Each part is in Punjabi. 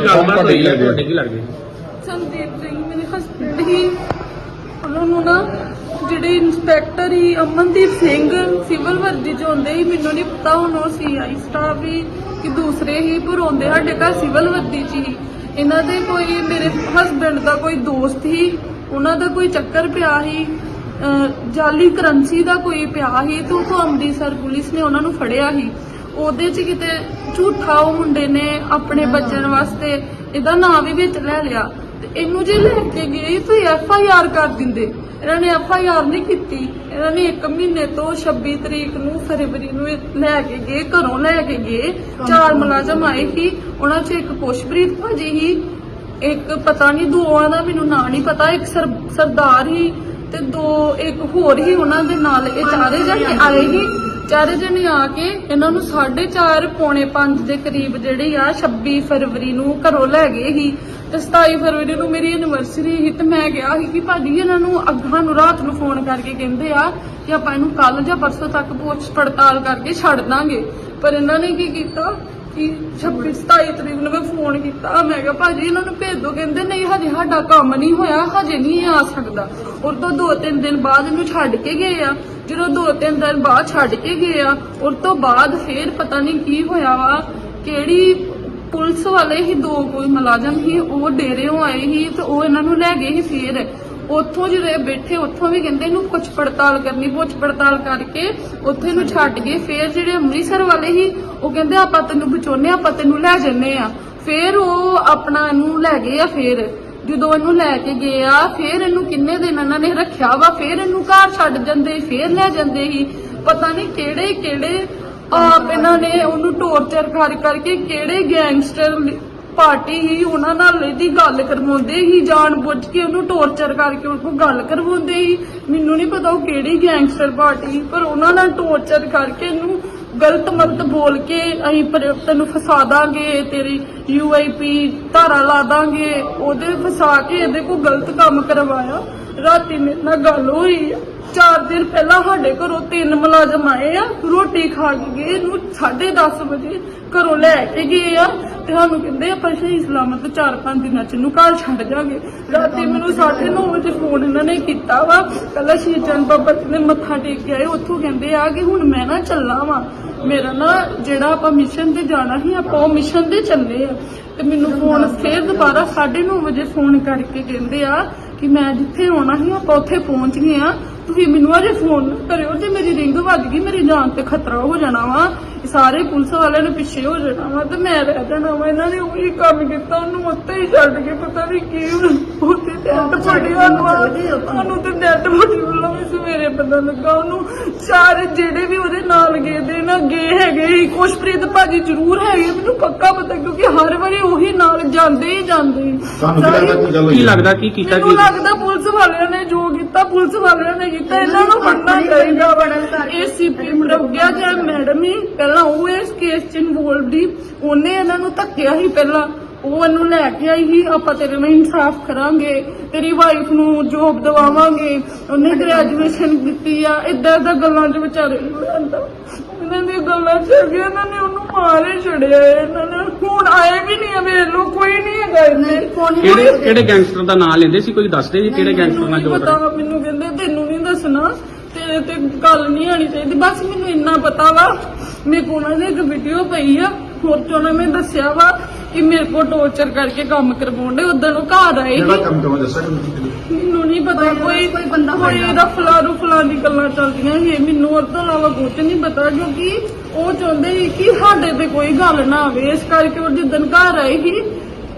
ਕੀ ਸਰ? ਗੱਲ ਕੌਣ ਬਾਤ ਤੁਹਾਡੇ ਹੋਈ ਹੈ ਤੁਹਾਡੇ ਕੀ ਲੱਗਦੇ? ਸੰਦੀਪ ਸਿੰਘ ਮੇਰੇ ਹਸਬੰਡ ਹੀ ਉਹਨਾਂ ਨੂੰ ਨਾ ਜਿਹੜੇ ਇੰਸਪੈਕਟਰ ਹੀ ਅਮਨਦੀਪ ਸਿੰਘ ਸਿਵਲ ਵਰਦੀ ਚ ਹੁੰਦੇ ਹੀ ਮੈਨੂੰ ਨਹੀਂ ਪਤਾ ਹੁਣ ਉਹ ਸੀਆਈ ਸਟਾਫ ਹੀ ਕਿ ਦੂਸਰੇ ਹੀ ਪਰ ਸਾਡੇ ਘਰ ਸਿਵਲ ਵਰਦੀ ਚ ਹੀ। ਇਹਨਾਂ ਦੇ ਕੋਈ ਮੇਰੇ ਹਸਬੰਡ ਦਾ ਕੋਈ ਦੋਸਤ ਹੀ ਉਹਨਾਂ ਦਾ ਕੋਈ ਚੱਕਰ ਪਿਆ ਸੀ ਅਹ ਜਾਲੀ ਕਰੰਸੀ ਦਾ ਕੋਈ ਪਿਆ ਸੀ ਤੇ ਉਥੋਂ ਅੰਮ੍ਰਿਤਸਰ ਪੁਲਿਸ ਨੇ ਉਹਨਾਂ ਨੂੰ ਫੜਿਆ ਸੀ ਉਹਦੇ ਚ ਕਿਤੇ ਝੂਠਾ ਉਹ ਮੁੰਡੇ ਨੇ ਆਪਣੇ ਬਚਣ ਵਾਸਤੇ ਇਹਦਾ ਨਾਂ ਵੀ ਵਿੱਚ ਲੈ ਲਿਆ। ਤੇ ਇਹਨੂੰ ਜੇ ਲੈ ਕੇ ਗਏ ਤਾਂ ਐਫ ਆਈ ਆਰ ਕਰ ਦਿੰਦੇ। ਇਹਨਾਂ ਨੇ ਐਫ ਆਈ ਆਰ ਨਹੀਂ ਕੀਤੀ। ਇਹਨਾਂ ਨੇ 1 ਮਹੀਨੇ ਤੋਂ 26 ਤਰੀਕ ਨੂੰ ਫਰਵਰੀ ਨੂੰ ਇਹ ਲੈ ਕੇ ਗਏ, ਘਰੋਂ ਲੈ ਕੇ ਗਏ। ਚਾਰ ਮੁਲਾਜ਼ਮ ਆਏ ਸੀ। ਉਹਨਾਂ ਚ ਇੱਕ ਪੁਸ਼ਪ੍ਰੀਤ ਭਾਜੀ ਸੀ। ਇੱਕ ਪਤਾ ਨਹੀਂ ਦੋਵਾਂ ਦਾ ਮੈਨੂੰ ਨਾਂ ਨਹੀਂ ਪਤਾ, ਇੱਕ ਸਰਦਾਰ ਹੀ ਤੇ ਦੋ, ਇੱਕ ਹੋਰ ਹੀ ਉਹਨਾਂ ਦੇ ਨਾਲ। ਇਹ ਚਾਰੇ ਜਣੇ ਆਏ ਹੀ ਚਾਰੇ ਜਣੇ ਆ ਕੇ ਇਹਨਾਂ ਨੂੰ 4:30 ਪੌਣੇ 5 ਦੇ ਕਰੀਬ ਜਿਹੜੇ ਆ 26 ਫਰਵਰੀ ਨੂੰ ਘਰੋਂ ਲੈ ਗਏ ਸੀ ਤੇ 27 ਫਰਵਰੀ ਨੂੰ ਮੇਰੀ ਐਨੀਵਰਸਰੀ ਸੀ ਤੇ ਮੈਂ ਗਿਆ ਸੀ ਕਿ ਭਾਜੀ ਇਹਨਾਂ ਨੂੰ ਅੱਗਾਂ ਨੂੰ ਰਾਤ ਨੂੰ ਫੋਨ ਕਰਕੇ ਕਹਿੰਦੇ ਆ ਕਿ ਆਪਾਂ ਇਹਨੂੰ ਕੱਲ ਜਾਂ ਪਰਸੋਂ ਤੱਕ ਪੁੱਛ ਪੜਤਾਲ ਕਰਕੇ ਛੱਡ ਦਾਂਗੇ। ਪਰ ਇਹਨਾਂ ਨੇ ਕੀ ਕੀਤਾ? ਕਿ 26 27 ਤਰੀਕ ਨੂੰ ਮੈਂ ਫੋਨ ਕੀਤਾ। ਮੈਂ ਕਿਹਾ ਭਾਜੀ ਇਹਨਾਂ ਨੂੰ ਭੇਜ ਦੋ, ਕਹਿੰਦੇ ਨਹੀਂ ਹਜੇ ਸਾਡਾ ਕੰਮ ਨਹੀਂ ਹੋਇਆ, ਹਜੇ ਨਹੀਂ ਆ ਸਕਦਾ। ਔਰ ਤੋਂ ਦੋ ਤਿੰਨ ਦਿਨ ਬਾਅਦ ਇਹਨੂੰ ਛੱਡ ਕੇ ਗਏ ਆ। ਜਦੋਂ ਦੋ ਤਿੰਨ ਦਿਨ ਬਾਅਦ ਛੱਡ ਕੇ ਗਏ ਆ ਔਰ ਤੋਂ ਬਾਅਦ ਫੇਰ ਪਤਾ ਨਹੀਂ ਕੀ ਹੋਇਆ ਵਾ, ਕਿਹੜੀ ਪੁਲਿਸ ਵਾਲੇ ਹੀ ਦੋ ਕੋਈ ਮੁਲਾਜ਼ਮ ਸੀ, ਉਹ ਡੇਰਿਓਂ ਆਏ ਸੀ ਤੇ ਉਹ ਇਹਨਾਂ ਨੂੰ ਲੈ ਗਏ ਸੀ ਫੇਰ। ਉੱਥੋਂ ਜਿਹੜੇ ਬੈਠੇ, ਉੱਥੋਂ ਵੀ ਕਹਿੰਦੇ ਇਹਨੂੰ ਪੁੱਛ ਪੜਤਾਲ ਕਰਨੀ, ਪੁੱਛ ਪੜਤਾਲ ਕਰਕੇ ਉੱਥੇ ਇਹਨੂੰ ਛੱਡ ਗਏ। ਫੇਰ ਜਿਹੜੇ ਅੰਮ੍ਰਿਤਸਰ ਵਾਲੇ ਸੀ, ਉਹ ਕਹਿੰਦੇ ਆਪਾਂ ਤੈਨੂੰ ਬਚਾਉਨੇ ਆਪਾਂ ਤੈਨੂੰ ਲੈ ਜੰਨੇ ਆ ਫੇਰ ਉਹ ਆਪਣਾ ਇਹਨੂੰ ਲੈ ਗਏ ਆ ਫੇਰ। ਜਦੋਂ ਇਹਨੂੰ ਲੈ ਕੇ ਗਏ ਆ, ਫੇਰ ਇਹਨੂੰ ਕਿੰਨੇ ਦਿਨ ਇਹਨਾਂ ਨੇ ਰੱਖਿਆ ਵਾ? ਫੇਰ ਇਹਨੂੰ ਘਰ ਛੱਡ ਜਾਂਦੇ ਫੇਰ ਲੈ ਜਾਂਦੇ ਸੀ। ਪਤਾ ਨਹੀਂ ਕਿਹੜੇ ਕਿਹੜੇ ਆਪ ਇਹਨਾਂ ਨੇ ਉਹਨੂੰ ਟੌਰਚਰ ਕਰ ਕਰਕੇ ਕਿਹੜੇ ਗੈਂਗਸਟਰ ਪਾਰਟੀ ਹੀ ਉਹਨਾਂ ਨਾਲ ਇਹਦੀ ਗੱਲ ਕਰਵਾਉਂਦੇ ਹੀ ਜਾਣ ਬੁੱਝ ਕੇ ਉਹਨੂੰ ਟੌਰਚਰ ਕਰਕੇ ਉਹ ਗੱਲ ਕਰਵਾਉਂਦੇ ਹੀ। ਮੈਨੂੰ ਨਹੀਂ ਪਤਾ ਉਹ ਕਿਹੜੀ ਗੈਂਗਸਟਰ ਪਾਰਟੀ ਸੀ, ਪਰ ਉਹਨਾਂ ਨਾਲ ਟੌਰਚਰ ਕਰਕੇ ਇਹਨੂੰ ਗਲਤ ਮਲਤ ਬੋਲ ਕੇ ਅਸੀਂ ਤੈਨੂੰ ਫਸਾ ਦਾਂਗੇ ਤੇਰੀ ਯੂਆਈਪੀ ਧਾਰਾ ਲਾ ਦਾਂਗੇ। ਉਹਦੇ ਫਸਾ ਕੇ ਇਹਦੇ ਕੋਲ ਗਲਤ ਕੰਮ ਕਰਵਾਇਆ। ਰਾਤੀ ਮੇਰੇ ਨਾਲ ਗੱਲ ਹੋਈ ਆ ਚਾਰ ਦਿਨ ਪਹਿਲਾਂ ਸਾਡੇ ਘਰੋਂ ਤਿੰਨ ਮੁਲਾਜ਼ਮ ਆਏ ਆ, ਰੋਟੀ ਖਾ ਕੇ ਗਏ, ਇਹਨੂੰ 10:30 ਵਜੇ ਘਰੋਂ ਲੈ ਕੇ ਗਏ ਆ ਤੇ ਸਾਨੂੰ ਕਹਿੰਦੇ ਆਪਾਂ ਸ਼ਹੀਦ ਸਲਾਮਤ 4-5 ਦਿਨਾਂ ਚ ਇਹਨੂੰ ਘਰ ਛੱਡ ਜਾਗੇ। ਰਾਤੀ ਮੈਨੂੰ 9:30 ਵਜੇ ਫੋਨ ਇਹਨਾਂ ਨੇ ਕੀਤਾ ਵਾ। ਪਹਿਲਾਂ ਕੱਲਾ ਸ਼ੀਚਨ ਬਾਬਾ ਜੀ ਨੇ ਮੱਥਾ ਟੇਕ ਕੇ ਆਏ, ਉੱਥੋਂ ਕਹਿੰਦੇ ਆ ਕਿ ਹੁਣ ਮੈਂ ਨਾ ਚੱਲਾਂ ਵਾਂ। ਮੇਰਾ ਨਾ ਜਿਹੜਾ ਆਪਾਂ ਮਿਸ਼ਨ ਤੇ ਜਾਣਾ ਸੀ, ਆਪਾਂ ਉਹ ਮਿਸ਼ਨ ਤੇ ਚੱਲੇ ਆ। ਤੇ ਮੈਨੂੰ ਫੋਨ ਫੇਰ ਦੁਬਾਰਾ 9:30 ਵਜੇ ਫੋਨ ਕਰਕੇ ਕਹਿੰਦੇ ਆ ਕਿ ਮੈਂ ਜਿੱਥੇ ਆਉਣਾ ਸੀ, ਆਪਾਂ ਉੱਥੇ ਪਹੁੰਚ ਗਏ ਆ। ਤੁਸੀਂ ਮੈਨੂੰ ਅਜੇ ਫੋਨ ਨਾ ਕਰਿਓ ਜੇ ਮੇਰੀ ਰਿੰਗ ਵੱਜ ਗਈ ਮੇਰੀ ਜਾਨ ਤੇ ਖਤਰਾ ਹੋ ਜਾਣਾ ਵਾ। ਸਾਰੇ ਪੁਲਿਸ ਵਾਲਿਆਂ ਨੇ ਪਿੱਛੇ ਹੋ ਜਾਣਾ ਵਾ ਤੇ ਮੈਂ ਰਹਿ ਜਾਣਾ ਵਾ। ਇਹਨਾਂ ਨੇ ਉਹੀ ਕੰਮ ਕੀਤਾ ਉਹਨੂੰ ਉੱਤੇ ਹੀ ਛੱਡ ਕੇ ਪਤਾ ਨਹੀਂ ਕੀ ਉੱਥੇ ਟੈਂਟ ਫੜਿਆ ਵਾ। ਉਹਨੂੰ ਤੇ ਨੈਟ ਫੜੀ ਵੱਲੋਂ ਵੀ ਸਵੇਰੇ ਪਤਾ ਲੱਗਾ। ਉਹਨੂੰ ਸਾਰੇ ਜਿਹੜੇ ਵੀ ਉਹਦੇ ਨਾਲ ਗਏ ਦੇ ਨਾ ਗਏ ਹੈਗੇ ਕੁਸ਼ਪ੍ਰੀਤ ਭਾਜੀ ਜ਼ਰੂਰ ਹੈਗੇ ਮੈਨੂੰ ਪੱਕਾ ਪਤਾ ਕਿਉਂਕਿ ਹਰ ਵਾਰੀ ਉਹੀ ਨਾਲ ਜਾਂਦੇ ਹੀ ਜਾਂਦੇ। ਤੁਹਾਨੂੰ ਕੀ ਲੱਗਦਾ ਕੀ ਕੀਤਾ ਮੈਨੂੰ ਕੀ ਲੱਗਦਾ ਪੁਲਿਸ ਵਾਲਿਆਂ ਨੇ ਜੋ ਕੀਤਾ ਪੁਲਿਸ ਵਾਲਿਆਂ ਨੇ ਕੀਤਾ ਇਹਨਾਂ ਨੂੰ ਫੜਨਾ ਚਾਹੀਦਾ। ਵਾ ਏਸੀਪੀ ਪ੍ਰਗਿਆ ਗਿਆ ਮੈਡਮ ਹੀ ਪਹਿਲਾਂ ਉਹ ਇਸ ਕੇਸ ਚ ਇਨਵੋਲਵਡ ਹੀ ਉਹਨੇ ਇਹਨਾਂ ਨੂੰ ਧੱਕਿਆ ਹੀ ਪਹਿਲਾਂ। ਉਹ ਇਹਨੂੰ ਲੈ ਕੇ ਆਈ ਸੀ ਆਪਾਂ ਤੇਰੇ ਨਾਲ ਇਨਸਾਫ ਕਰਾਂਗੇ ਤੇਰੀ ਵਾਈਫ ਨੂੰ ਜੋਬ ਦਵਾਵਾਂਗੇ। ਉਹਨੇ ਗ੍ਰੈਜੂਏਸ਼ਨ ਕੀਤੀ ਆ। ਇਦਾਂ ਇਦਾਂ ਗੱਲਾਂ ਚ ਵਿਚਾਰੇ ਨੂੰ ਦੀਆਂ ਗੱਲਾਂ ਚ ਅੱਗੇ ਇਹਨਾਂ ਨੇ ਉਹਨੂੰ ਮਾਰੇ ਛੜਿਆ ਇਹਨਾਂ ਨੇ ਹੁਣ ਆਏ ਵੀ ਨਹੀਂ ਵੇਖ ਲੋ ਕੋਈ ਨਹੀਂ ਹੈਗਾ ਇੱਥੇ। ਕਿਹੜੇ ਕਿਹੜੇ ਗੈਂਗਸਟਰ ਦਾ ਨਾਮ ਲੈਂਦੇ ਸੀ? ਕੋਈ ਦੱਸਦੇ ਜੀ ਕਿਹੜੇ ਗੈਂਗਸਟਰ ਨਾਲ ਮੈਨੂੰ ਜੋ ਨਹੀਂ ਪਤਾ ਮੈਨੂੰ ਕਹਿੰਦੇ ਤੈਨੂੰ ਨਹੀਂ ਦੱਸਣਾ ਤੇਰੇ ਤੇ ਗੱਲ ਨਹੀਂ ਆਣੀ ਚਾਹੀਦੀ। ਬਸ ਮੈਨੂੰ ਇੰਨਾ ਪਤਾ ਵਾ ਮੇਰੇ ਕੋਲ ਦੀ ਇੱਕ ਵੀਡੀਓ ਪਈ ਆ ਹੋਰ ਚ ਨੇ ਦੱਸਿਆ ਵਾ। ਕਿ ਮੇਰੇ ਕੋਲ ਟੌਰਚਰ ਕਰਕੇ ਕੰਮ ਕਰਵਾਉਂਦੇ ਉਦੋਂ ਉਹ ਘਰ ਆਏ ਜਿਹੜਾ ਸੀ ਕੰਮ ਕਰਵਾ ਦੱਸਿਆ ਕਿ ਕਿਹੜੇ? ਮੈਨੂੰ ਨਹੀਂ ਪਤਾ ਕੋਈ ਕੋਈ ਬੰਦਾ ਕੋਈ ਇਹਦਾ ਫਲਾਰੂ ਫਲਾਨੀ ਗੱਲਾਂ ਚੱਲਦੀਆਂ ਸੀ ਮੈਨੂੰ ਉਹ ਤੋਂ ਇਲਾਵਾ ਕੁਝ ਨਹੀਂ ਪਤਾ ਕਿਉਂਕਿ ਉਹ ਚਾਹੁੰਦੇ ਸੀ ਕਿ ਸਾਡੇ ਤੇ ਕੋਈ ਗੱਲ ਨਾ ਆਵੇ। ਇਸ ਕਰਕੇ ਉਹ ਜਿੱਦਣ ਘਰ ਆਏ ਸੀ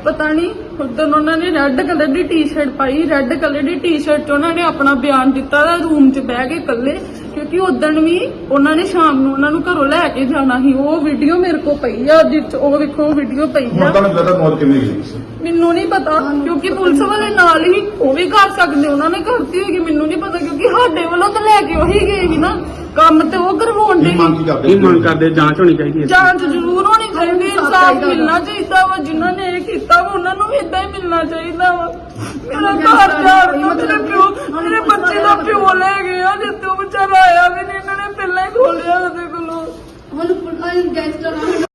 ਪਤਾ ਨਹੀਂ ਉਦੋਂ ਉਹਨਾਂ ਨੇ ਰੈੱਡ ਕਲਰ ਦੀ ਟੀ-ਸ਼ਰਟ ਪਾਈ ਰੈੱਡ ਕਲਰ ਦੀ ਟੀ-ਸ਼ਰਟ 'ਚ ਉਹਨਾਂ ਨੇ ਆਪਣਾ ਬਿਆਨ ਦਿੱਤਾ ਰੂਮ 'ਚ ਬਹਿ ਕੇ ਇਕੱਲੇ ਕਿਉਂਕਿ ਉਦੋਂ ਵੀ ਉਹਨਾਂ ਨੇ ਸ਼ਾਮ ਨੂੰ ਉਹਨਾਂ ਨੂੰ ਘਰੋਂ ਲੈ ਕੇ ਜਾਣਾ ਸੀ। ਉਹ ਵੀਡੀਓ ਮੇਰੇ ਕੋਲ ਪਈ ਆ ਜਿਸ 'ਚ ਉਹ ਵੇਖੋ ਵੀਡੀਓ ਪਈ ਹੁਣ ਆ ਤੁਹਾਨੂੰ ਪਤਾ ਮੌਤ ਕਿਵੇਂ ਗਈ ਸੀ। ਮੈਨੂੰ ਨਹੀਂ ਪਤਾ ਕਿਉਂਕਿ ਪੁਲਿਸ ਵਾਲੇ ਨਾਲ ਹੀ ਉਹ ਵੀ ਕਰ ਸਕਦੇ ਉਹਨਾਂ ਨੇ ਕਰਤੀ ਹੋਏਗੀ ਮੈਨੂੰ ਨਹੀਂ ਪਤਾ ਕਿਉਂਕਿ ਸਾਡੇ ਵੱਲੋਂ ਤਾਂ ਲੈ ਕੇ ਉਹੀ ਗਏ ਸੀ ਨਾ। ਕੰਮ ਤੇ ਉਹ ਕਰਵਾਉਣ ਦੇ ਕੀ ਮੰਗ ਕੀ ਕਰਦੇ? ਕੀ ਮੰਗ ਕਰਦੇ? ਜਾਂਚ ਹੋਣੀ ਚਾਹੀਦੀ ਹੈ। ਜਾਂਚ ਜ਼ਰੂਰ ਹੋਣੀ ਚਾਹੀਦੀ ਇਨਸਾਫ ਮਿਲਣਾ ਚਾਹੀਦਾ ਵਾ ਜਿਨ੍ਹਾਂ ਨੇ ਇਹ ਕੀਤਾ ਵਾ ਉਹਨਾਂ ਨੂੰ ਵੀ ਇਦਾਂ ਹੀ ਮਿਲਣਾ ਚਾਹੀਦਾ ਵਾ। ਮੇਰਾ ਘਰ ਘਰ ਮੇਰੇ ਪਿਓ, ਮੇਰੇ ਬੱਚੇ ਦਾ ਪਿਓ ਲੈ ਗਿਆ ਜੇ ਤੂੰ ਵਿਚਾਰਾ ਆਇਆ ਵੀ ਨਹੀਂ, ਇਹਨਾਂ ਨੇ ਪਹਿਲਾਂ ਹੀ ਖੋਲਿਆ ਉਹਦੇ ਕੋਲੋਂ। ਹੁਣ ਗੈਸ ਚਲਾਉਣਾ